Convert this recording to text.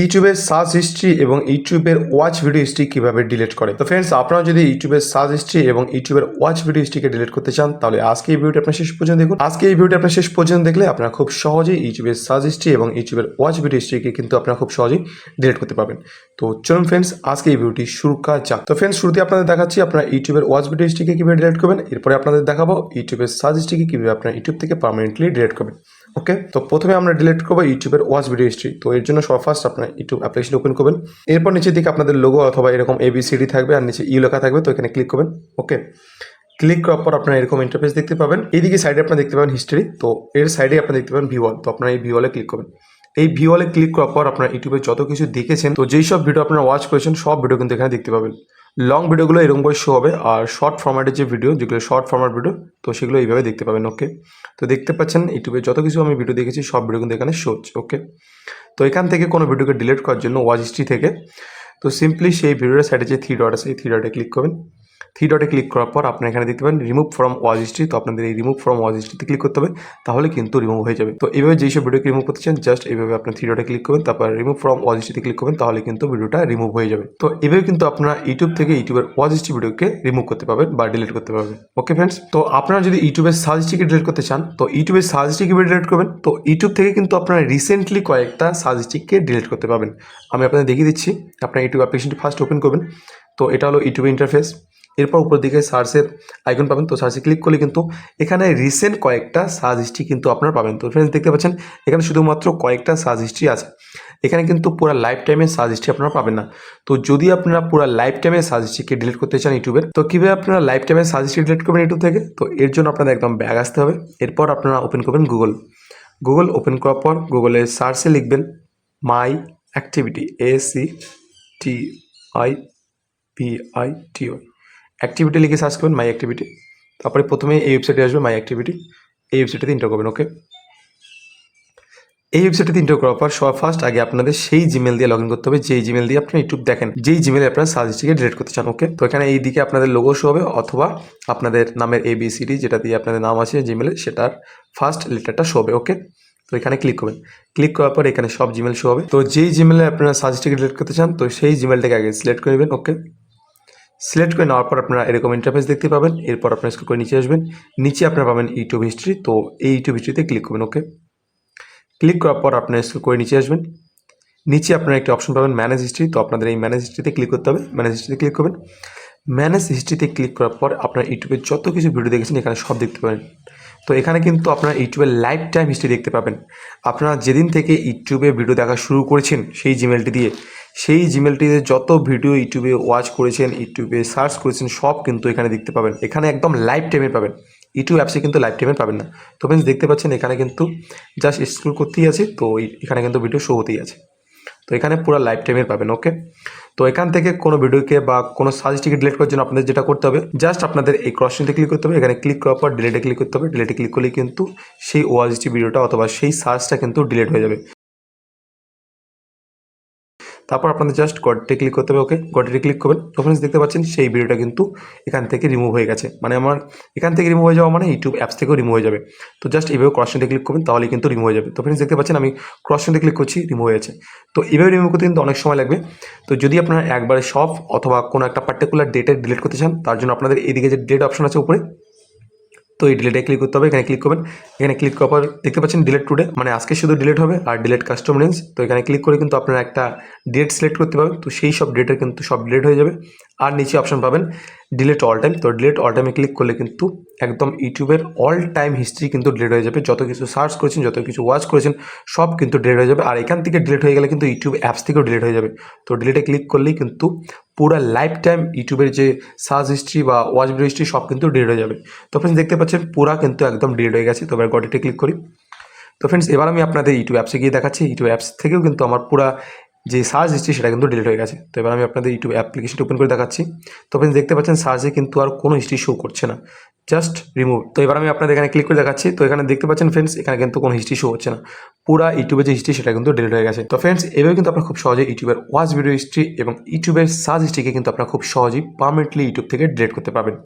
ইউটিউবের search history এবং ইউটিউবের ওয়াচ ভিডিও হিস্ট্রি কীভাবে ডিলিট করে? তো ফ্রেন্ডস আপনারা যদি ইউটিউবের সার্চ হিস্ট্রি এবং ইউটিউবের ওয়াচ ভিডিও হিস্ট্রিকে ডিলিট করতে চান, তাহলে আজকে এই ভিডিওটা আপনার শেষ পর্যন্ত দেখুন। আজকে এই ভিডিওটা আপনার শেষ পর্যন্ত দেখলে আপনারা খুব সহজেই ইউটিউবের সার্চ হিস্ট্রি এবং ইউটিউবের ওয়াচ ভিডিও হিস্ট্রিকে কিন্তু আপনারা খুব সহজেই ডিলিট করতে পারবেন। তো চলুন ফ্রেন্ডস আজকে এই ভিডিওটি শুরু করা যাক। তো ফ্রেন্ডস শুরুতে আপনাদের দেখাচ্ছি আপনারা ইউটিউবের ওয়াচ ভিডিও হিস্ট্রিকে কীভাবে ডিলিট করবেন। এরপরে আপনাদের দেখাবো ইউটিউবের সার্চ হিস্ট্রিকে কীভাবে আপনার ইউটিউব থেকে পার্মানেন্টলি ডিলিট করবেন। ওকে তো প্রথমে আমরা ডিলিট করব ইউটিউবের ওয়াচ ভিডিও হিস্ট্রি তো এর জন্য সব ফার্স্ট আপনার ইউটিউব অ্যাপ্লিকেশন ওপেন করবেন। এরপর নিচের দিকে আপনাদের লোগো অথবা এরকম এবিসিডি থাকবে আর নিচে ইউ লেখা থাকবে, তো এখানে ক্লিক করবেন। ওকে ক্লিক করার পর আপনারা এরকম ইন্টারফেস দেখতে পাবেন। এইদিকে সাইডে আপনারা দেখতে পাবেন হিস্ট্রি তো এর সাইডে আপনারা দেখতে পাবেন ভিওয়াল তো আপনারা এই ভিওয়ালে ক্লিক করবেন। এই ভিওয়ালে ক্লিক করার পর আপনারা ইউটিউবে যত কিছু দেখেছেন, তো যেই সব ভিডিও আপনারা ওয়াচ করেছেন, সব ভিডিও কিন্তু এখানে দেখতে পাবেন। লং ভিডিওগুলো এরকম করে শো হবে আর শর্ট ফর্ম্যাটের যে ভিডিও যেগুলো শর্ট ফর্ম্যাট ভিডিও তো সেগুলো এইভাবে দেখতে পাবেন ওকে তো দেখতে পাচ্ছেন ইউটিউবে যত কিছু আমি ভিডিও দেখেছি, সব ভিডিও কিন্তু এখানে শো হচ্ছে ওকে তো এখান থেকে কোনো ভিডিওকে ডিলিট করার জন্য ওয়াচ হিস্ট্রি থেকে, তো সিম্পলি সেই ভিডিওটা সাইডে যে থ্রি ডট আছে এই থ্রি ডটে ক্লিক করবেন। থ্রি ডটে ক্লিক করার পর আপনার এখানে দেখতে পাবেন রিমুভ ফ্রম ওয়াচ হিস্ট্রি তো আপনাদের এই রিমুভ ফ্রম ওয়াচ হিস্ট্রিতে ক্লিক করতে হবে, তাহলে কিন্তু রিমুভ হয়ে যাবে। তো এইভাবে যেই সব ভিডিওকে রিমুভ করতে চান জাস্ট এইভাবে আপনি থ্রি ডটে ক্লিক করবেন, তারপর রিমুভ ফ্রম ওয়াচ হিস্ট্রিতে ক্লিক করবেন, তাহলে কিন্তু ভিডিওটা রিমুভ হয়ে যাবে। তো এভাবে কিন্তু আপনারা ইউটিউব থেকে ইউটিউবের ওয়াচ হিস্ট্রি ভিডিওকে রিমুভ করতে পারবেন বা ডিলিট করতে পারবেন। ওকে ফ্রেন্ডস তো আপনারা যদি ইউটিউবের সার্চ হিস্ট্রিকে ডিলিট করতে চান, তো ইউটিউবের সার্চ হিস্ট্রি কীভাবে ডিলিট করবেন? তো ইউটিউব থেকে কিন্তু আপনারা রিসেন্টলি কয়েকটা সার্চ হিস্ট্রিকে ডিলিট করতে পারবেন। আমি আপনাদের দেখিয়ে দিচ্ছি, আপনার ইউটিউব অ্যাপ্লিকেশনটি ফার্স্ট ওপেন করবেন। তো এটা হলো ইউটিউব ইন্টারফেস এরপর উপর দিকে সার্চের আইকন পাবেন। তো সার্চে ক্লিক করলে কিন্তু এখানে রিসেন্ট কয়েকটা সার্চ হিস্ট্রি কিন্তু আপনারা পাবেন। তো ফ্রেন্ডস দেখতে পাচ্ছেন, এখানে শুধুমাত্র কয়েকটা সার্চ হিস্ট্রি আছে। এখানে কিন্তু পুরো লাইফ টাইমের সার্চ হিস্ট্রি আপনারা পাবেন না। তো যদি আপনারা পুরো লাইফ টাইমের সার্চ হিস্ট্রিকে ডিলিট করতে চান ইউটিউবের তো কীভাবে আপনারা লাইফ টাইমের সার্চ হিস্ট্রি ডিলিট করবেন ইউটিউব থেকে? তো এর জন্য আপনাদের একদম ব্যাগ আসতে হবে। এরপর আপনারা ওপেন করবেন গুগল গুগল ওপেন করার পর গুগলে সার্চে লিখবেন my activity A C T I P I T activity লিখে সার্চ করবেন মাই অ্যাক্টিভিটি তারপরে প্রথমে এই ওয়েবসাইটে আসবে মাই অ্যাক্টিভিটি এই ওয়েবসাইটে ইন্টার করবেন ওকে এই ওয়েবসাইটে ইন্টার করার পর সবার ফার্স্ট আগে আপনাদের সেই জিমেল দিয়ে লগ ইন করতে হবে, যেই জিমেল দিয়ে আপনারা ইউটিউব দেখেন, যেই জিমেলে আপনারা সার্চ হিস্ট্রিকে ডিলিট করতে চান ওকে তো এখানে এই দিকে আপনাদের লোগো শো হবে, অথবা আপনাদের নামের এবিসিডি যেটা দিয়ে আপনাদের নাম আছে জিমেলে সেটার ফার্স্ট লেটারটা শো হবে ওকে তো এখানে ক্লিক করবেন। ক্লিক করার পর এখানে সব জিমেল শো হবে। তো যেই জিমেলে আপনারা সার্চ হিস্ট্রিকে ডিলিট করতে চান, তো সেই জিমেলটাকে আগে সিলেক্ট করে নেবেন ওকে সিলেক্ট করে নেওয়ার পর আপনারা এরকম ইন্টারফেস দেখতে পাবেন। এরপর আপনারা স্কুল করে নিচে আসবেন। নিচে আপনারা পাবেন ইউটিউব হিস্ট্রি তো এই ইউটিউব হিস্ট্রিতে ক্লিক করবেন ওকে ক্লিক করার পর আপনারা স্কুল করে নিচে আসবেন। নিচে আপনারা একটি অপশন পাবেন ম্যানেজ হিস্ট্রি তো আপনাদের এই ম্যানেজ হিস্ট্রিতে ক্লিক করতে হবে। ম্যানেজ হিস্ট্রিতে ক্লিক করবেন। ম্যানেজ হিস্ট্রিতে ক্লিক করার পর আপনার ইউটিউবে যত কিছু ভিডিও দেখেছেন, এখানে সব দেখতে পাবেন। তো এখানে কিন্তু আপনারা ইউটিউবের লাইফ টাইম হিস্ট্রি দেখতে পাবেন। আপনারা যেদিন থেকে ইউটিউবে ভিডিও দেখা শুরু করেছেন, সেই জিমেলটি দিয়ে সেই জিমেলটিতে যত ভিডিও ইউটিউবে ওয়াচ করেছেন ইউটিউবে সার্চ করেছেন, সব কিন্তু এখানে দেখতে পাবেন। এখানে একদম লাইভ টাইমে পাবেন। ইউটিউব অ্যাপসে কিন্তু লাইভ টাইমে পাবেন না। তো ফ্রেন্ডস দেখতে পাচ্ছেন এখানে কিন্তু জাস্ট স্ক্রল করতেই আছে, তো এখানে কিন্তু ভিডিও শো হতেই আছে। তো এখানে পুরো লাইভ টাইমের পাবেন ওকে তো এখান থেকে কোনো ভিডিওকে বা কোনো সার্চটিকে ডিলিট করার জন্য আপনাদের যেটা করতে হবে জাস্ট আপনাদের এই ক্রসিংতে ক্লিক করতে হবে। এখানে ক্লিক করার পর ডিলেটে ক্লিক করতে হবে। ডিলেটে ক্লিক করলেই কিন্তু সেই ওয়াচটি ভিডিওটা অথবা সেই সার্চটা কিন্তু ডিলিট হয়ে যাবে। তারপর আপনাদের জাস্ট গডটে ক্লিক করতে হবে ওকে গডটে ক্লিক করবেন। তো ফ্রেন্ডস দেখতে পাচ্ছেন, সেই ভিডিওটা কিন্তু এখান থেকে রিমুভ হয়ে গেছে। মানে আমার এখান থেকে রিমুভ হয়ে যাওয়া মানে ইউটিউব অ্যাপস থেকেও রিমুভ হয়ে যাবে। তো জাস্ট এইভাবে ক্রসিংটা ক্লিক করবেন তাহলে কিন্তু রিমুভ হয়ে যাবে। তো ফ্রেন্ডস দেখতে পাচ্ছেন, আমি ক্রসিংটা ক্লিক করছি রিমুভ হয়েছে তো এইভাবে রিমুভ করতে কিন্তু অনেক সময় লাগবে। তো যদি আপনারা একবারে সব অথবা কোনো একটা পার্টিকুলার ডেটে ডিলিট করতে চান, তার জন্য আপনাদের এদিকে যে ডেট অপশন আছে, উপরে তো এই ডিলেটে ক্লিক করতে হবে, এখানে ক্লিক করবেন। এখানে ক্লিক করার পর দেখতে পাচ্ছেন ডিলেট টুডে মানে আজকে শুধু ডিলেট হবে আর ডিলেট কাস্টম রেঞ্জ তো এখানে ক্লিক করে কিন্তু আপনারা একটা ডেট সিলেক্ট করতে পারবেন। তো সেই সব ডেটের কিন্তু সব ডিলেট হয়ে যাবে। আর নিচে অপশন পাবেন ডিলেট অল টাইম তো ডিলেট অল টাইমে ক্লিক করলে কিন্তু একদম ইউটিউবের অল টাইম হিস্ট্রি কিন্তু ডিলেট হয়ে যাবে। যত কিছু সার্চ করেছেন, যত কিছু ওয়াচ করেছেন, সব কিন্তু ডিলেট হয়ে যাবে। আর এখান থেকে ডিলেট হয়ে গেলে কিন্তু ইউটিউব অ্যাপস থেকেও ডিলেট হয়ে যাবে। তো ডিলেটে ক্লিক করলেই কিন্তু পুরো লাইফ টাইম ইউটিউবের যে সার্চ হিস্ট্রি বা ওয়াচ ভিডিও হিস্ট্রি সব কিন্তু ডিলিট হয়ে যাবে। তো ফ্রেন্ডস দেখতে পাচ্ছেন, পুরা কিন্তু একদম ডিলিট হয়ে গেছে। তো এবার গডিতে ক্লিক করি। তো ফ্রেন্ডস এবার আমি আপনাদের ইউটিউব অ্যাপসে গিয়ে দেখাচ্ছি। ইউটিউব অ্যাপস থেকেও কিন্তু আমার পুরা যে সার্চ হিস্ট্রি সেটা কিন্তু ডিলিট হয়ে গেছে। তো এবার আমি আপনাদের ইউটিউব অ্যাপ্লিকেশনটা ওপেন করে দেখাচ্ছি। তো ফ্রেন্ডস দেখতে পাচ্ছেন সার্চে কিন্তু আর কোনো হিস্ট্রি শো করছে না। জাস্ট রিমুভ তো এবার আমি আপনাদের এখানে ক্লিক করে দেখাচ্ছি। তো এখানে দেখতে পাচ্ছেন ফ্রেন্ডস এখানে কিন্তু কোনো হিস্ট্রি শো হচ্ছে না। পুরা ইউটিউবের যে হিস্ট্রি সেটা কিন্তু ডিলিট হয়ে গেছে। তো ফ্রেন্ডস এভাবে কিন্তু আপনার খুব সহজে ইউটিউবের ওয়াচ ভিডিও হিস্ট্রি এবং ইউটিউবের সার্চ হিস্ট্রিকে কিন্তু আপনার খুব সহজেই পারমানেন্টলি ইউটিউব থেকে ডিলিট করতে পারবেন।